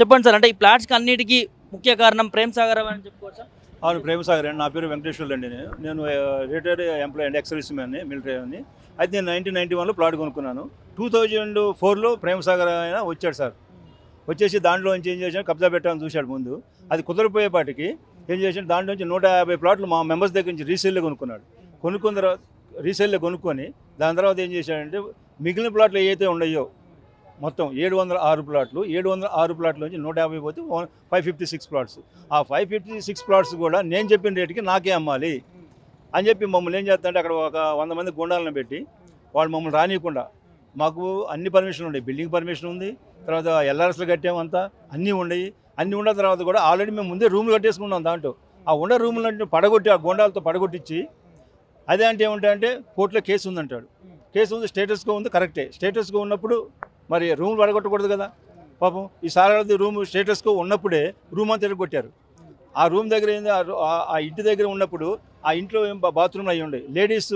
చెప్పండి సార్ అంటే ఈ ప్లాట్స్కి అన్నిటికీ ముఖ్య కారణం ప్రేమ్ సాగర్ అని చెప్పుకోవచ్చా? అవును ప్రేమసాగర్ అండి. నా పేరు వెంకటేశ్వర్లు అండి నేను. రిటైర్డ్ ఎంప్లాయీ అండి ఎక్సర్వీస్ మ్యాన్ని మిలిటరీ అని అయితే నేను నైన్టీన్ నైన్టీ వన్లో ప్లాట్ కొనుక్కున్నాను. టూ థౌజండ్ ఫోర్లో ప్రేమసాగర్ ఆయన వచ్చాడు సార్. వచ్చేసి దాంట్లో నుంచి ఏం చేశాడు కబ్జా పెట్టాలని చూశాడు ముందు. అది కుదరపోయేపాటికి ఏం చేశాడు దాంట్లో నుంచి నూట యాభై ప్లాట్లు మా మెంబర్స్ దగ్గర నుంచి రీసేల్లో కొనుక్కున్నాడు. కొనుక్కున్న తర్వాత రీసేల్లో కొనుక్కొని దాని తర్వాత ఏం చేశాడంటే మిగిలిన ప్లాట్లు ఏవైతే ఉన్నాయో మొత్తం ఏడు వందల ఆరు ప్లాట్లు ఏడు వందల ఆరు ప్లాట్ల నుంచి నూట యాభై పోతే ఫైవ్ ఫిఫ్టీ సిక్స్ ప్లాట్స్ ఆ ఫైవ్ ఫిఫ్టీ సిక్స్ ప్లాట్స్ కూడా నేను చెప్పిన రేటుకి నాకే అమ్మాలి. అని చెప్పి మమ్మల్ని ఏం చేస్తారంటే అక్కడ ఒక వంద మంది గుండాలను పెట్టి వాళ్ళు మమ్మల్ని రానియకుండా మాకు అన్ని పర్మిషన్లు ఉన్నాయి. బిల్డింగ్ పర్మిషన్ ఉంది తర్వాత ఎల్ఆర్ఎస్లు కట్టామంతా అన్నీ ఉన్నాయి. అన్నీ ఉన్న తర్వాత కూడా ఆల్రెడీ మేము ముందే రూమ్లు కట్టేసుకున్నాం దాంట్లో. ఆ ఉన్న రూములు పడగొట్టి ఆ గుండాలతో పడగొట్టించి అదే అంటే ఏమంటాయంటే కోర్టులో కేసు ఉందంటాడు. కేసు ఉంది స్టేటస్గా ఉంది కరెక్టే. స్టేటస్గా ఉన్నప్పుడు మరి రూమ్ పడగొట్టకూడదు కదా. పాపం ఈ సారథి రూమ్ స్టేటస్కు ఉన్నప్పుడే రూమ్ అంతా ఎడగొట్టారు ఆ రూమ్ దగ్గర ఏంది? ఆ ఇంటి దగ్గర ఉన్నప్పుడు ఆ ఇంట్లో ఏం బాత్రూమ్లు అయ్యి ఉండే. లేడీస్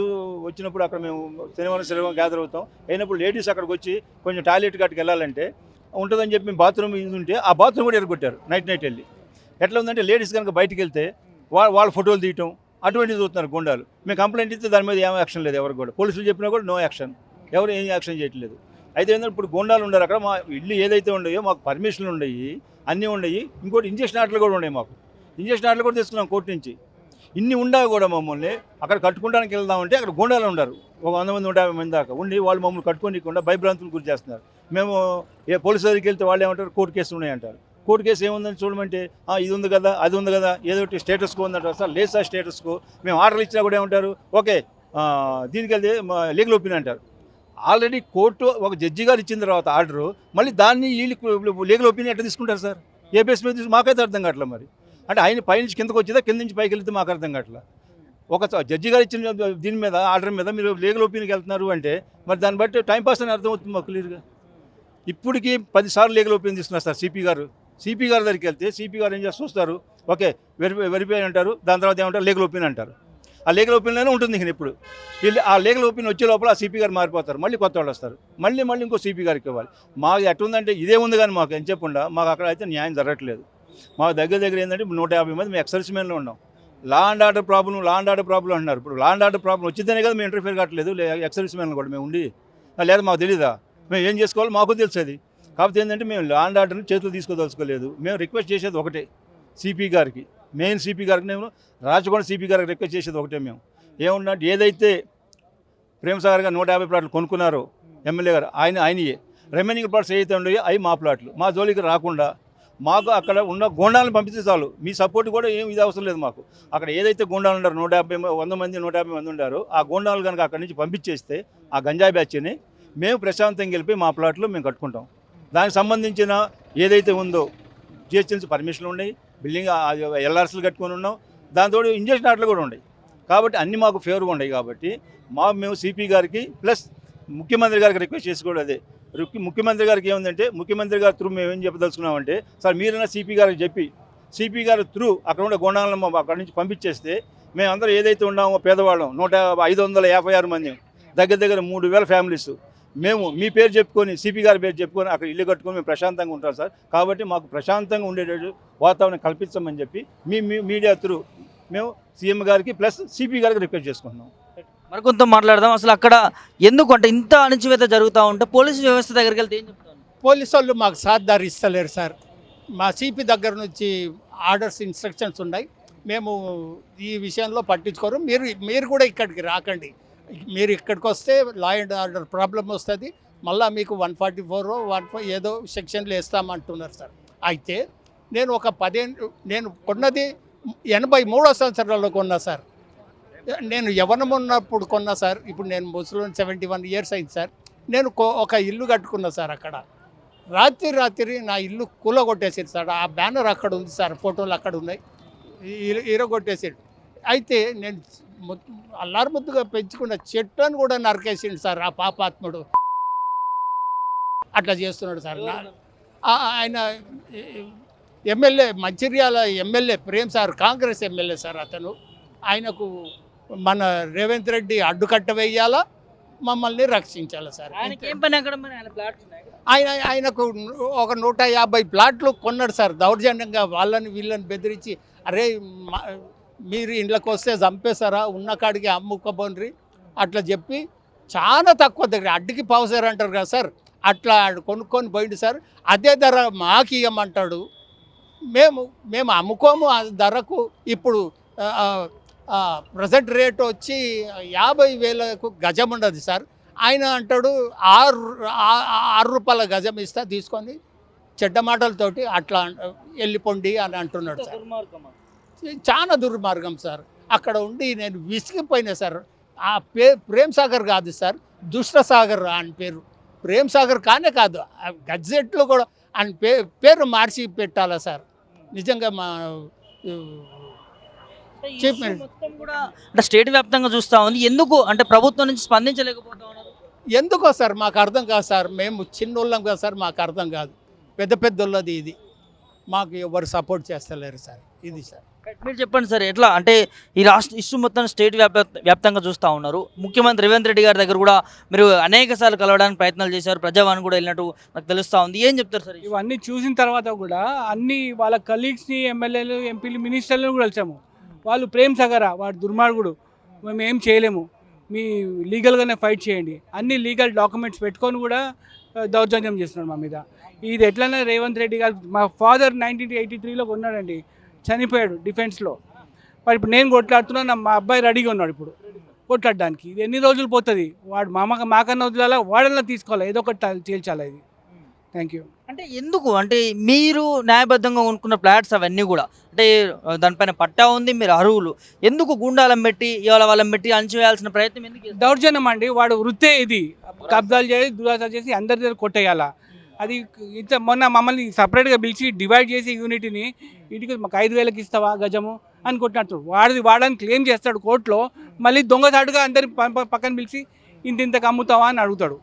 వచ్చినప్పుడు అక్కడ మేము శనివారం శనివారం గ్యాదర్ అవుతాం. అయినప్పుడు లేడీస్ అక్కడికి వచ్చి కొంచెం టాయిలెట్ గట్టుకు వెళ్ళాలంటే ఉంటుందని చెప్పి మేము బాత్రూమ్ ఇది ఉంటే ఆ బాత్రూమ్ కూడా ఎరగొట్టారు నైట్ నైట్ వెళ్ళి. ఎట్లా ఉందంటే లేడీస్ కనుక బయటకు వెళ్తే వాళ్ళ వాళ్ళ ఫోటోలు తీయటం అటువంటివి చూస్తున్నారు గుండాలు. మేము కంప్లైంట్ ఇస్తే దాని మీద ఏం యాక్షన్ లేదు ఎవరు కూడా. పోలీసులు చెప్పినా కూడా నో యాక్షన్. ఎవరు ఏం యాక్షన్ చేయట్లేదు. అయితే ఏంటంటే ఇప్పుడు గోండాలు ఉండరు అక్కడ. మా ఇల్లు ఏదైతే ఉండయో మాకు పర్మిషన్లు ఉన్నాయి అన్నీ ఉన్నాయి ఇంకోటి ఇంజక్షన్ ఆటలు కూడా ఉన్నాయి మాకు. ఇంజక్షన్ ఆటలు కూడా తీసుకున్నాం కోర్టు నుంచి. ఇన్ని ఉండా కూడా మమ్మల్ని అక్కడ కట్టుకోవడానికి వెళ్దామంటే అక్కడ గోండాలు ఉండరు. ఒక వంద మంది నూట యాభై మంది దాకా ఉండి వాళ్ళు మమ్మల్ని కట్టుకోనికుండా భయభ్రాంతులు గురి చేస్తున్నారు. మేము ఏ పోలీసు దగ్గరికి వెళ్తే వాళ్ళు ఏమంటారు? కోర్టు కేసులు ఉన్నాయంటారు. కోర్టు కేసు ఏముందని చూడమంటే ఇది ఉంది కదా అది ఉంది కదా ఏదో ఒకటి స్టేటస్కో ఉందంటారు సార్. లేదు సార్ స్టేటస్కో మేము ఆర్డర్లు ఇచ్చినా కూడా ఏమంటారు? ఓకే దీనికి వెళ్తే లీగల్ ఒపీనియన్ అంటారు. ఆల్రెడీ కోర్టు ఒక జడ్జి గారు ఇచ్చిన తర్వాత ఆర్డరు మళ్ళీ దాన్ని వీళ్ళు లీగల్ ఒపీనియన్ ఎట్లా తీసుకుంటారు సార్? ఏ బేస్ మీద తీసుకు- మాకైతే అర్థం కావట్లేదు మరి. అంటే ఆయన పైనుంచి కిందకు వచ్చిందా కింద నుంచి పైకి వెళ్తే మాకు అర్థం కావట్లేదు ఒక జడ్జి గారు ఇచ్చిన దీని మీద ఆర్డర్ మీద మీరు లీగల్ ఒపీనియన్కి వెళ్తున్నారు అంటే మరి దాన్ని బట్టి టైంపాస్ అని అర్థం అవుతుంది మాకు క్లియర్గా. ఇప్పటికి పదిసార్లు లీగల్ ఒపీనియన్ తీసుకున్నారు సార్ సిపి గారు. సిపి గారి దగ్గరికి వెళ్తే సిపి గారు ఏం చేసి చూస్తారు. ఓకే వెరిఫై వెరిఫై అంటారు దాని తర్వాత ఏమంటారు లీగల్ ఒపీనియన్ అంటారు. ఆ లీగల్ ఒపీనియన్ ఉంటుంది ఇంక ఇప్పుడు. వీళ్ళు ఆ లీగల్ ఒపీనియన్ వచ్చే లోపల ఆ సిపి గారు మారిపోతారు మళ్ళీ కొత్త వాళ్ళు వస్తారు. మళ్ళీ మళ్ళీ ఇంకో సిపి గారికి ఇవ్వాలి. మాకు ఎట్టుందంటే ఇదే ఉంది కానీ మాకు ఏం చెప్పకుండా మాకు అక్కడ అయితే న్యాయం జరగట్లేదు. మా దగ్గర దగ్గర ఏంటంటే నూట యాభై మంది మేము ఎక్సర్స్ మెన్లో ఉన్నాం. Law and order problem law and order problem అంటున్నారు. ఇప్పుడు లా అండ్ ఆర్డర్ ప్రాబ్లం వచ్చిందనే కదా మేము ఇంటర్ఫేర్ కావట్లేదు ఎక్సర్స్ మెన్లు కూడా మేము ఉండి. లేదా మాకు తెలీదా? మేము ఏం చేసుకోవాలో మాకు తెలిసేది. కాకపోతే ఏంటంటే మేము లా అండ్ ఆర్డర్ని చేతులు తీసుకోదలుచుకోలేదు. మేము రిక్వెస్ట్ చేసేది ఒకటే సిపి గారికి. మెయిన్ సిపి గారికి నేను రాచకొండ సిపి గారికి రిక్వెస్ట్ చేసేది ఒకటే మేము. ఏమన్నా ఏదైతే ప్రేమసాగర్ గారు నూట యాభై ప్లాట్లు కొనుక్కున్నారో ఎమ్మెల్యే గారు ఆయన ఆయనయే. రెమైనింగ్ ప్లాట్స్ ఏవైతే ఉన్నాయో అవి మా ప్లాట్లు. మా జోలికి రాకుండా మాకు అక్కడ ఉన్న గోండాలను పంపిస్తే చాలు. మీ సపోర్ట్ కూడా ఏం ఇది అవసరం లేదు మాకు. అక్కడ ఏదైతే గోండాలు ఉన్నారో నూట యాభై వంద మంది నూట యాభై మంది ఉండారో ఆ గోండాలు కనుక అక్కడి నుంచి పంపించేస్తే ఆ గంజాయి బ్యాచ్ని మేము ప్రశాంతంగా వెళ్ళిపోయి మా ప్లాట్లు మేము కట్టుకుంటాం. దానికి సంబంధించిన ఏదైతే ఉందో జిహెచ్ఎంసీ పర్మిషన్లు ఉన్నాయి. బిల్డింగ్ ఎల్ఆర్సీలు కట్టుకొని ఉన్నాం. దాంతో ఇంజక్షన్ ఆటలు కూడా ఉన్నాయి. కాబట్టి అన్నీ మాకు ఫేవర్గా ఉన్నాయి కాబట్టి మా మేము సిపి గారికి ప్లస్ ముఖ్యమంత్రి గారికి రిక్వెస్ట్ చేసుకోవడం అదే. ముఖ్యమంత్రి గారికి ఏముందంటే ముఖ్యమంత్రి గారి త్రూ మేము ఏం చెప్పదలుచుకున్నామంటే సార్ మీరైనా సిపి గారికి చెప్పి సిపి గారి త్రూ అక్కడ ఉండే గుండాలను అక్కడి నుంచి పంపించేస్తే మేమందరం ఏదైతే ఉన్నామో పేదవాళ్ళం నూట ఐదు వందల యాభై ఆరు మంది దగ్గర దగ్గర మూడు వేల ఫ్యామిలీస్. మేము మీ పేరు చెప్పుకొని సిపి గారి పేరు చెప్పుకొని అక్కడ ఇల్లు కట్టుకొని మేము ప్రశాంతంగా ఉంటాం సార్. కాబట్టి మాకు ప్రశాంతంగా ఉండేటట్టు వాతావరణం కల్పించమని చెప్పి మీ మీ మీడియా త్రూ మేము సీఎం గారికి ప్లస్ సిపి గారికి రిక్వెస్ట్ చేసుకుంటున్నాం. మరికొంత మాట్లాడదాం. అసలు అక్కడ ఎందుకు అంటే ఇంత అణచివేత జరుగుతూ ఉంటే పోలీసు వ్యవస్థ దగ్గరికి వెళ్తే ఏం చెప్తాను పోలీసు వాళ్ళు మాకు సాధార ఇస్తలేరు సార్. మా సిపి దగ్గర నుంచి ఆర్డర్స్ ఇన్స్ట్రక్షన్స్ ఉన్నాయి. మేము ఈ విషయంలో పట్టించుకోరు. మీరు మీరు కూడా ఇక్కడికి రాకండి. మీరు ఇక్కడికి వస్తే లా అండ్ ఆర్డర్ ప్రాబ్లం వస్తుంది. మళ్ళీ మీకు వన్ ఫార్టీ ఫోర్ వన్ ఏదో సెక్షన్లు వేస్తామంటున్నారు సార్. అయితే నేను ఒక పదిహేను నేను కొన్నది ఎనభై మూడో సంవత్సరాల్లో కొన్నా సార్. నేను యవనం ఉన్నప్పుడు కొన్నా సార్. ఇప్పుడు నేను ముసలి సెవెంటీ వన్ ఇయర్స్ అయింది సార్. నేను కో- ఒక ఇల్లు కట్టుకున్నా సార్ అక్కడ. రాత్రి రాత్రి నా ఇల్లు కూలగొట్టేసారు సార్. ఆ బ్యానర్ అక్కడ ఉంది సార్ ఫోటోలు అక్కడ ఉన్నాయి. ఈరగొట్టేసాడు అయితే నేను ము- అల్లారు ముద్దుగా పెంచుకున్న చెట్టును కూడా నరికేసిండు సార్ ఆ పాపాత్ముడు. అట్లా చేస్తున్నాడు సార్. ఆయన MLA Mancherial MLA Prem sir Congress MLA sir అతను. ఆయనకు మన రేవంత్ రెడ్డి అడ్డుకట్ట వేయాలా మమ్మల్ని రక్షించాలి సార్. ఆయన ఆయనకు ఒక నూట యాభై ప్లాట్లు కొన్నాడు సార్. దౌర్జన్యంగా వాళ్ళని వీళ్ళని బెదిరించి అరే మీరు ఇండ్లకు వస్తే చంపేస్తారా ఉన్న కాడికి అమ్ముకోబోండ్రి. అట్లా చెప్పి చాలా తక్కువ దగ్గర అడ్డుకి పావుసారు అంటారు కదా సార్. అట్లా కొనుక్కొని పోయింది సార్. అదే ధర మాకు ఇవ్వమంటాడు మేము మేము అమ్ముకోము ఆ ధరకు. ఇప్పుడు ప్రజెంట్ రేట్ వచ్చి యాభై వేలకు గజం ఉండదు సార్. ఆయన అంటాడు ఆరు ఆరు రూపాయల గజం ఇస్తా తీసుకొని చెడ్డ మాటలతోటి అట్లా వెళ్ళిపోండి అని అంటున్నాడు సార్. చాలా దుర్మార్గం సార్. అక్కడ ఉండి నేను విసిగిపోయినా సార్. ఆ పే ప్రేమ్ సాగర్ కాదు సార్ దుష్ట సాగర్ అని పేరు. ప్రేమ్ సాగర్ కానే కాదు ఆ గజెట్లో కూడా ఆయన పే పేరు మార్చి పెట్టాలా సార్. నిజంగా మా కూడా అంటే స్టేట్ వ్యాప్తంగా చూస్తా ఉంది. ఎందుకు? అంటే ప్రభుత్వం నుంచి స్పందించలేకపోతా ఎందుకో సార్ మాకు అర్థం కాదు సార్. మేము చిన్నోళ్ళం కదా సార్ మాకు అర్థం కాదు. పెద్ద పెద్దోళ్ళది ఇది. మాకు ఎవరు సపోర్ట్ చేస్తలేరు సార్. ఇది సార్. మీరు చెప్పండి సార్ ఎట్లా? అంటే ఈ రాష్ట్ర ఇష్యూ మొత్తం స్టేట్ వ్యాప్త వ్యాప్తంగా చూస్తూ ఉన్నారు. ముఖ్యమంత్రి రేవంత్ రెడ్డి గారి దగ్గర కూడా మీరు అనేక సార్లు కలవడానికి ప్రయత్నాలు చేశారు. ప్రజావాణి కూడా వెళ్ళినట్టు నాకు తెలుస్తూ ఉంది. ఏం చెప్తారు సార్ ఇవన్నీ చూసిన తర్వాత కూడా అన్ని వాళ్ళ కలీగ్స్ని ఎమ్మెల్యేలు ఎంపీలు మినిస్టర్లను కూడా కలిసాము. వాళ్ళు ప్రేమ్ సగరా వాడు దుర్మార్గుడు. మేము ఏం చేయలేము. మీ లీగల్గానే ఫైట్ చేయండి. అన్ని లీగల్ డాక్యుమెంట్స్ పెట్టుకొని కూడా దౌర్జన్యం చేస్తున్నాడు మా మీద. ఇది ఎట్లైనా రేవంత్ రెడ్డి గారు మా ఫాదర్ నైన్టీన్ ఎయిటీ త్రీలో కొన్నాడండి. చనిపోయాడు డిఫెన్స్లో. మరి ఇప్పుడు నేను కొట్లాడుతున్నా నా మా అబ్బాయి రెడీగా ఉన్నాడు ఇప్పుడు కొట్లాడడానికి. ఇది ఎన్ని రోజులు పోతుంది? వాడు మామ మాకన్నా వదిలేలా వాడన్నా తీసుకోవాలి. ఏదో ఒకటి తేల్చాలి ఇది? థ్యాంక్ యూ అంటే ఎందుకు? అంటే మీరు న్యాయబద్ధంగా కొనుక్కున్న ఫ్లాట్స్ అవన్నీ కూడా అంటే దానిపైన పట్టా ఉంది మీరు అరువులు ఎందుకు గుండాలం పెట్టి ఇవాళ వాళ్ళని పెట్టి అణచివేయాల్సిన ప్రయత్నం ఎందుకు? దౌర్జన్యం అండి. వాడు వృత్తే ఇది. కబ్జాలు చేసి దురాస చేసి అందరి దగ్గర కొట్టేయాలా? అది ఇంత మొన్న మమ్మల్ని సపరేట్గా పిలిచి డివైడ్ చేసి యూనిట్ని ఇంటికి మాకు ఐదు వేలకి ఇస్తావా గజము అని కొట్టినట్టు. వాడిది వాడని క్లెయిమ్ చేస్తాడు కోర్టులో మళ్ళీ దొంగసాటుగా అందరి పక్కన పిలిచి ఇంత ఇంతకు అమ్ముతావా అని అడుగుతాడు?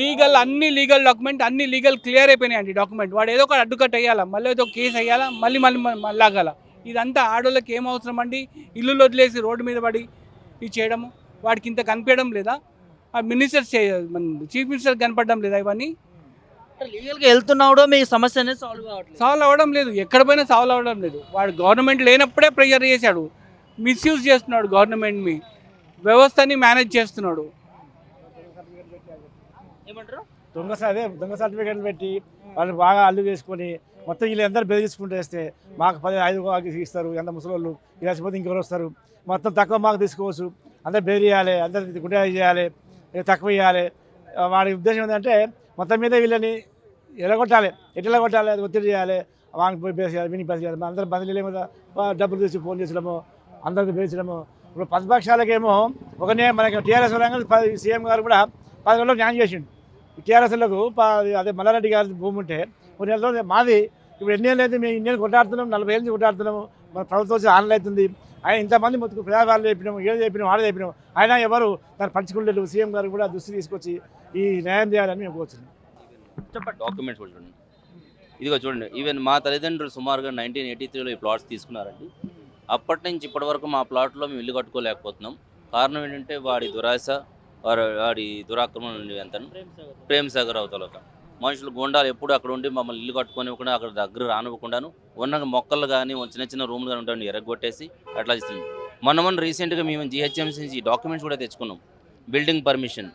లీగల్ అన్ని లీగల్ డాక్యుమెంట్ అన్ని లీగల్ క్లియర్ అయిపోయినాయండి డాక్యుమెంట్ వాడు ఏదో ఒక అడ్డుకట్ట వేయాలా మళ్ళీ ఏదో కేసు వేయాలా మళ్ళీ మళ్ళీ మళ్ళీ లాగాల. ఇదంతా ఆడోళ్ళకి ఏం అవసరం అండి? ఇల్లు వదిలేసి రోడ్డు మీద పడి ఇది చేయడము? వాడికి ఇంత కనిపించడం లేదా? ఆ మినిస్టర్ మన చీఫ్ మినిస్టర్ కనపడడం లేదా ఇవన్నీ? అంటే లీగల్గా వెళ్తున్నాడో మీ సమస్య అనేది సాల్వ్ కావట్లేదు. సాల్వ్ అవ్వడం లేదు. ఎక్కడ పోయినా సాల్వ్ అవ్వడం లేదు. వాడు గవర్నమెంట్ లేనప్పుడే ప్రెషర్ చేశాడు. మిస్యూజ్ చేస్తున్నాడు గవర్నమెంట్ మీ వ్యవస్థని మేనేజ్ చేస్తున్నాడు. ఏమంటారు? దొంగ స- అదే దొంగ సర్టిఫికేట్లు పెట్టి వాళ్ళు బాగా అల్లు చేసుకొని మొత్తం వీళ్ళు అందరు బెదిరించుకుంటూ వేస్తే మాకు పది ఐదు ఇస్తారు. ఎంత ముసలోళ్ళు? ఇలా లేకపోతే ఇంకెవరు వస్తారు? మొత్తం తక్కువ మాకు తీసుకోవచ్చు. అందరు బెదిరియాలి అందరు గుండె చేయాలి. తక్కువ ఇవ్వాలి. వాడి ఉద్దేశం ఏంటంటే మొత్తం మీద వీళ్ళని ఎలగొట్టాలి. ఎట్లా కొట్టాలి అది ఒత్తిడి చేయాలి. వానికి పోయి బేసేయాలి వీనికి బేసేయాలి అందరు బదిలీ మీద డబ్బులు తీసి ఫోన్ చేసడము అందరికి బేచడము ఇప్పుడు ప్రతిపక్షాలకేమో ఒక మనకి టీఆర్ఎస్ పది సీఎం గారు కూడా పది రోజుల్లో న్యాయం చేసిండు. టీఆర్ఎస్లకు అదే మల్లారెడ్డి గారి భూమి ఉంటే కొన్ని నెలలో మాది. ఇప్పుడు ఎన్ని ఏళ్ళు అయితే మేము ఇన్ని ఏళ్ళు కొట్టాడుతున్నాం నలభై ఏళ్ళు కొట్టాడుతున్నాము మన ప్రభుత్వం వచ్చి ఆన్లైన్ అవుతుంది. ఆయన ఇంతమంది మొత్తం ప్రజావాళ్ళు చెప్పినాము ఏది చెప్పినాం ఆడ చెప్పినాం ఆయన ఎవరు దాన్ని పంచుకుంటారు సీఎం గారు కూడా దృష్టి తీసుకొచ్చి ఈ న్యాయం చేయాలని మేము కోరుతున్నాం చెప్పండి. డాక్యుమెంట్స్ కూడా చూడండి. ఇదిగో చూడండి ఈవెన్ మా తల్లిదండ్రులు సుమారుగా నైన్టీన్ ఎయిటీ త్రీలో ఈ ప్లాట్స్ తీసుకున్నారండి. అప్పటి నుంచి ఇప్పటి వరకు మా ప్లాట్లో మేము ఇల్లు కట్టుకోలేకపోతున్నాం. కారణం ఏంటంటే వాడి దురాశ వాడి దురాక్రమణ నుండి అంతను ప్రేమ్ సాగర్ అవతలక. మనుషులు గుండాలు ఎప్పుడు అక్కడ ఉండి మమ్మల్ని ఇల్లు కట్టుకొని అక్కడ దగ్గర రానివ్వకుండాను. ఉన్న మొక్కలు కానీ చిన్న చిన్న రూమ్లు కానీ ఉంటాయి ఎరగొట్టేసి అట్లా చేస్తుంది మొన్న మొన్న రీసెంట్గా మేము జిహెచ్ఎంసీ నుంచి డాక్యుమెంట్స్ కూడా తెచ్చుకున్నాం. బిల్డింగ్ పర్మిషన్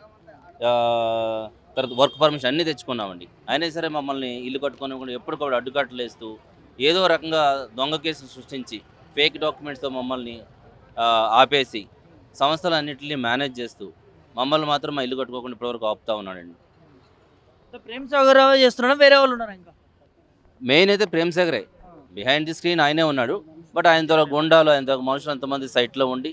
తర్వాత వర్క్ పర్మిషన్ అన్నీ తెచ్చుకున్నామండి. అయినా సరే మమ్మల్ని ఇల్లు కట్టుకొని ఎప్పటికప్పుడు అడ్డుకట్టలేస్తూ ఏదో రకంగా దొంగ కేసులు సృష్టించి ఫేక్ డాక్యుమెంట్స్తో మమ్మల్ని ఆపేసి ఆపేసి సంస్థలన్నింటినీ మేనేజ్ చేస్తూ మమ్మల్ని మాత్రం మా ఇల్లు కట్టుకోకుండా ఇప్పటివరకు ఆపుతా ఉన్నాడండి. ప్రేమ్ సాగర్ చేస్తున్నాడా? వేరే వాళ్ళు ఉన్నారా ఇంకా? మెయిన్ అయితే ప్రేమ్ సాగరే. బిహైండ్ ది స్క్రీన్ ఆయనే ఉన్నాడు. బట్ ఆయనతో గుండాలు ఆయనతో మనుషులు అంతమంది సైట్లో ఉండి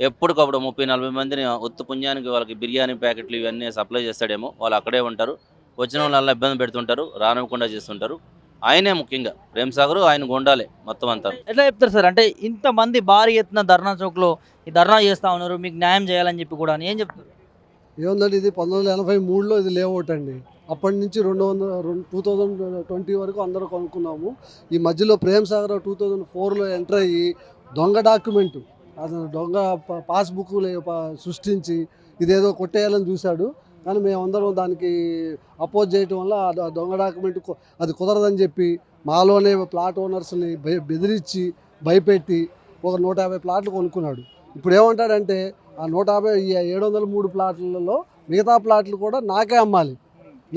ఎప్పటికప్పుడు ముప్పై నలభై మందిని ఒత్తు పుణ్యానికి వాళ్ళకి బిర్యానీ ప్యాకెట్లు ఇవన్నీ సప్లై చేస్తాడేమో వాళ్ళు అక్కడే ఉంటారు. వచ్చిన వాళ్ళని ఇబ్బంది పెడుతుంటారు రానివ్వకుండా చేస్తుంటారు. ఆయనే ముఖ్యంగా. ప్రేమ్ సాగర్ ఆయన గుండాలే మొత్తం అంతా. ఎట్లా చెప్తారు సార్? అంటే ఇంతమంది భారీ ఎత్తున ధర్నా చౌక్లో ఈ ధర్నా చేస్తా ఉన్నారు మీకు న్యాయం చేయాలని చెప్పి కూడా ఏం చెప్తారు? ఏముందంటే ఇది పంతొమ్మిది వందల ఎనభై మూడులో ఇది లేఅవుట్ అండి. అప్పటి నుంచి రెండు వందల రెండు టూ థౌజండ్ ట్వంటీ వరకు అందరూ కొనుక్కున్నాము. ఈ మధ్యలో ప్రేమ్ సాగర్ టూ థౌజండ్ ఫోర్లో ఎంటర్ అయ్యి దొంగ డాక్యుమెంట్ అతను దొంగ పాస్బుక్ సృష్టించి ఇదేదో కొట్టేయాలని చూశాడు. కానీ మేమందరం దానికి అపోజ్ చేయటం వల్ల ఆ దొంగ డాక్యుమెంట్ అది కుదరదని చెప్పి మాలోనే ప్లాట్ ఓనర్స్ని బెదిరించి భయపెట్టి ఒక నూట యాభై ప్లాట్లు కొనుక్కున్నాడు. ఇప్పుడు ఏమంటాడంటే ఆ నూట యాభై ఏడు వందల మూడు ప్లాట్లలో మిగతా ప్లాట్లు కూడా నాకే అమ్మాలి.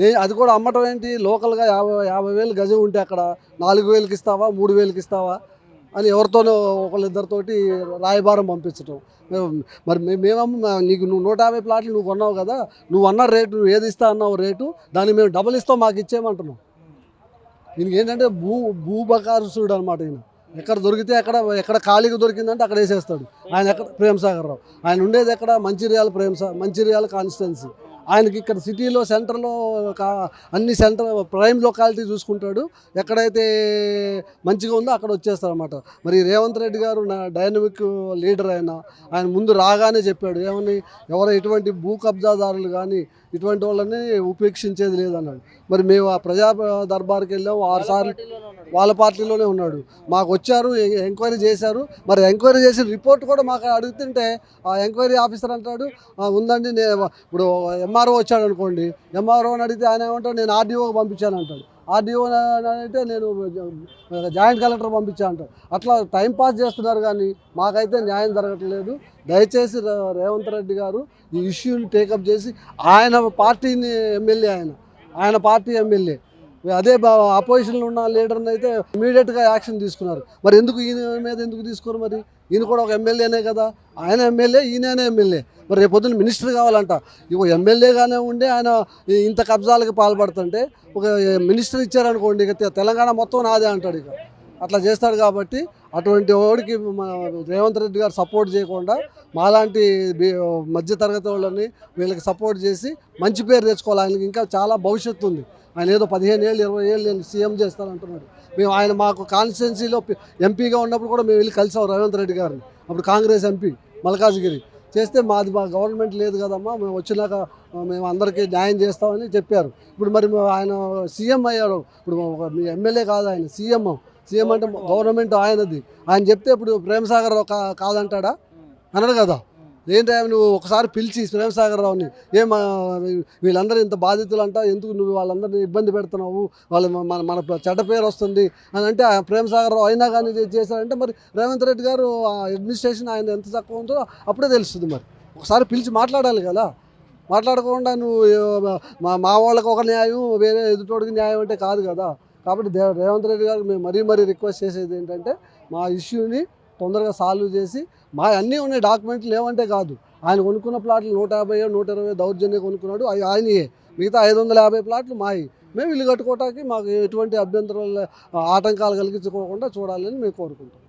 నేను అది కూడా అమ్మటం ఏంటి? లోకల్గా యాభై యాభై వేలు గజం ఉంటే అక్కడ నాలుగు వేలకి ఇస్తావా మూడు వేలకి ఇస్తావా అని ఎవరితోనో ఒకళ్ళిద్దరితోటి రాయబారం పంపించటం. మేము- మరి మేమేమో నీకు నువ్వు నూట యాభై ప్లాట్లు నువ్వు కొన్నావు కదా నువ్వు అన్న రేటు నువ్వు ఏది ఇస్తా అన్నావు రేటు దాన్ని మేము డబల్ ఇస్తాం మాకు ఇచ్చేయమంటున్నాం. దీనికి ఏంటంటే భూ భూబకారుసుడు అనమాట ఈయన. ఎక్కడ దొరికితే ఎక్కడ ఎక్కడ ఖాళీగా దొరికిందంటే అక్కడ వేసేస్తాడు. ఆయన ఎక్కడ ప్రేమసాగర్ రావు ఆయన ఉండేది ఎక్కడ? మంచిర్యాల ప్రేమసా మంచిర్యాల కాన్స్టిట్యున్సీ. ఆయనకి ఇక్కడ సిటీలో సెంటర్లో అన్ని సెంటర్ ప్రైమ్ లొకాలిటీ చూసుకుంటాడు. ఎక్కడైతే మంచిగా ఉందో అక్కడ వచ్చేస్తారనమాట మరి రేవంత్ రెడ్డి గారు నా డైనమిక్ లీడర్ ఆయన. ఆయన ముందు రాగానే చెప్పాడు. ఏమని? ఎవరు ఎటువంటి భూ కబ్జాదారులు కానీ ఇటువంటి వాళ్ళని ఉపేక్షించేది లేదన్నాడు. మరి మేము ఆ ప్రజా దర్బార్కి వెళ్ళాము ఆరు సార్లు వాళ్ళ పార్టీలోనే ఉన్నాడు. మాకు వచ్చారు ఎంక్వైరీ చేశారు. మరి ఎంక్వైరీ చేసిన రిపోర్ట్ కూడా మాకు అడుగుతుంటే ఆ ఎంక్వైరీ ఆఫీసర్ అంటాడు "ఆ, ఉందండి నేను ఇప్పుడు ఎంఆర్ఓ వచ్చాడు అనుకోండి ఎంఆర్ఓ అని అడిగితే ఆయన ఏమంటాడు నేను ఆర్డీఓకి పంపించాను అంటాడు. ఆర్డీఓ అంటే నేను జాయింట్ కలెక్టర్ పంపించాను అంటారు అట్లా టైం పాస్ చేస్తున్నారు కానీ మాకైతే న్యాయం జరగట్లేదు. దయచేసి రేవంత్ రెడ్డి గారు ఈ ఇష్యూని టేకప్ చేసి ఆయన పార్టీని ఎమ్మెల్యే ఆయన. ఆయన పార్టీ ఎమ్మెల్యే. అదే అపోజిషన్లో ఉన్న లీడర్ని అయితే ఇమీడియట్గా యాక్షన్ తీసుకున్నారు. మరి ఎందుకు ఈయన మీద ఎందుకు తీసుకోరు మరి? ఈయన కూడా ఒక ఎమ్మెల్యేనే కదా? ఆయన ఎమ్మెల్యే ఈయననే ఎమ్మెల్యే మరి రేపు పొద్దున్న మినిస్టర్ కావాలంట. ఇక ఎమ్మెల్యేగానే ఉండి ఆయన ఇంత కబ్జాలకు పాల్పడుతుంటే ఒక మినిస్టర్ ఇచ్చారనుకోండి ఇక తెలంగాణ మొత్తం నాదే అంటాడు ఇక. అట్లా చేస్తాడు కాబట్టి అటువంటి వాడికి రేవంత్ రెడ్డి గారు సపోర్ట్ చేయకుండా మాలాంటి మధ్యతరగతి వాళ్ళని వీళ్ళకి సపోర్ట్ చేసి మంచి పేరు తెచ్చుకోవాలి. ఆయనకి ఇంకా చాలా భవిష్యత్తు ఉంది. ఆయన ఏదో పదిహేను ఏళ్ళు ఇరవై ఏళ్ళు నేను సీఎం చేస్తానంటున్నాడు. మేము ఆయన మాకు కాన్స్టిట్యున్సీలో ఎంపీగా ఉన్నప్పుడు కూడా మేము వెళ్ళి కలిసాం రేవంత్ రెడ్డి గారిని. అప్పుడు కాంగ్రెస్ ఎంపీ మల్కాజ్గిరి. చేస్తే మాది మా గవర్నమెంట్ లేదు కదమ్మా మేము వచ్చినాక మేము అందరికీ న్యాయం చేస్తామని చెప్పారు. ఇప్పుడు మరి ఆయన సీఎం అయ్యారు ఇప్పుడు ఒక మీ ఎమ్మెల్యే కాదు ఆయన సీఎం. సీఎం అంటే గవర్నమెంట్ ఆయనది. ఆయన చెప్తే ఇప్పుడు ప్రేమ్ సాగర్ రావు కాదంటాడా? అనడు కదా. ఏంటి ఆయన నువ్వు ఒకసారి పిలిచి ప్రేమ్ సాగర్ రావుని ఏం వీళ్ళందరూ ఇంత బాధితులు అంట ఎందుకు నువ్వు వాళ్ళందరినీ ఇబ్బంది పెడుతున్నావు? వాళ్ళు మన మన చెడ్డ పేరు వస్తుంది. అని అంటే ఆ ప్రేమ్ సాగర్ రావు అయినా కానీ చేశారంటే మరి రేవంత్ రెడ్డి గారు ఆ అడ్మినిస్ట్రేషన్ ఆయన ఎంత తక్కువ ఉందో అప్పుడే తెలుస్తుంది మరి. ఒకసారి పిలిచి మాట్లాడాలి కదా. మాట్లాడకుండా నువ్వు మా మా వాళ్ళకి ఒక న్యాయం వేరే ఎదుటోడికి న్యాయం అంటే కాదు కదా. కాబట్టి రేవంత్ రెడ్డి గారికి మేము మరీ మరీ రిక్వెస్ట్ చేసేది ఏంటంటే మా ఇష్యూని తొందరగా సాల్వ్ చేసి మా అన్నీ ఉన్నాయి డాక్యుమెంట్లు లేవంటే కాదు. ఆయన కొనుక్కున్న ప్లాట్లు నూట యాభై నూట ఇరవై దౌర్జన్యం కొనుక్కున్నాడు. అవి ఆయనయే మిగతా ఐదు వందల యాభై ప్లాట్లు మాయి. మేము ఇల్లు కట్టుకోవటానికి మాకు ఎటువంటి అభ్యంతరాలు ఆటంకాలు కలిగించుకోకుండా చూడాలని మేము కోరుకుంటాం